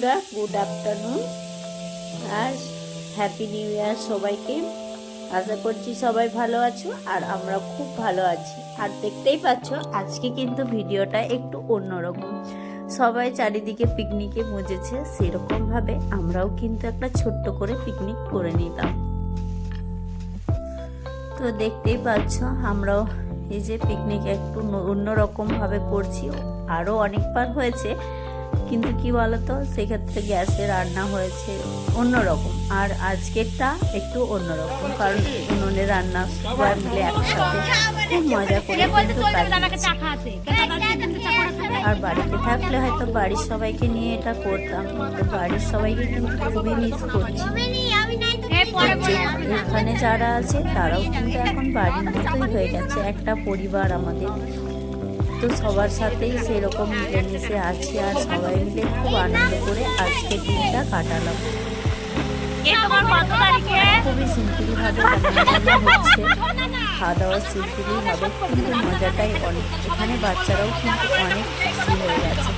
বন্ধুরা good afternoon আর happy new year সবাইকে। আশা করছি সবাই ভালো আছো আর আমরা খুব ভালো আছি। আর দেখতেই পাচ্ছ, আজকে কিন্তু ভিডিওটা একটু অন্যরকম। সবাই চারিদিকে পিকনিকে মজেছে সেরকমভাবে আমরাও কিন্তু একটা ছোট্ট করে পিকনিক করে নিলাম। তো দেখতেই পাচ্ছ, আমরাও এই যে পিকনিক একটু অন্যরকম ভাবে করছি। আরও অনেকবার হয়েছে কিন্তু কি বলতো সেক্ষেত্রে গ্যাসে রান্না হয়েছে অন্যরকম। আর আজকেরটা একটু অন্যরকম কারণ উনুনে রান্না সবাই মিলে একসাথে খুব মজা করে কিন্তু আর বাড়িতে থাকলে হয়তো বাড়ির সবাইকে নিয়ে এটা করতাম কিন্তু বাড়ির সবাইকে কিন্তু খুবই মিস করছি। এখানে যারা আছে তারাও কিন্তু এখন বাড়ির মতোই হয়ে গেছে। একটা পরিবার আমাদের। তো সবার সাথেই সেরকম মিলেমিশে আছি আর সবাই মিলে খুব আনন্দ করে আজকে দিনটা কাটালাম। খুবই সিম্পলভাবে হচ্ছে খাওয়া দাওয়া সিম্পলই হবে কিন্তু মজাটাই অনেক এখানে বাচ্চারাও কিন্তু অনেক খুশি হয়ে গেছে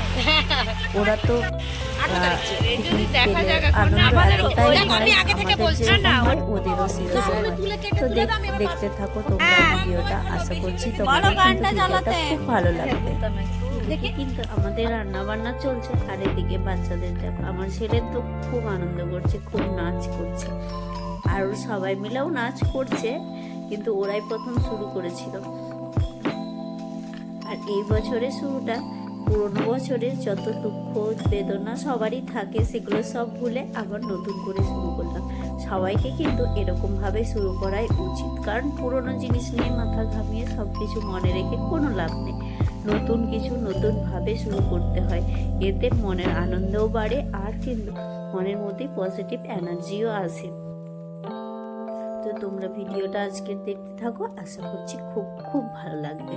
ওরা তো হয় হয় ওদেরও তো দেখতে থাকো তোমরা ভিডিওটা আশা করছি তোমাদের খুব ভালো লাগবে দেখে কিন্তু আমাদের রান্না বান্না চলছে আর এদিকে বাচ্চাদের দেখো আমার ছেলে তো খুব আনন্দ করছে খুব নাচ করছে। আর সবাই মিলেও নাচ করছে, কিন্তু ওরাই প্রথম শুরু করেছিল। আর এই বছরের শুরুটা, পুরোনো বছরের যত দুঃখ, বেদনা সবারই থাকে, সেগুলো সব ভুলে আবার নতুন করে শুরু করলাম। সবাইকে কিন্তু এরকমভাবে শুরু করাই উচিত, কারণ পুরোনো জিনিস নিয়ে মাথা ঘামিয়ে সব কিছু মনে রেখে কোনো লাভ নেই। নতুন কিছু নতুনভাবে শুরু করতে হয়। এতে মনের আনন্দও বাড়ে আর কিন্তু মনের মধ্যে পজিটিভ এনার্জিও আসে। তো তোমরা ভিডিওটা আজকে দেখতে থাকো। আশা করছি খুব খুব ভালো লাগবে।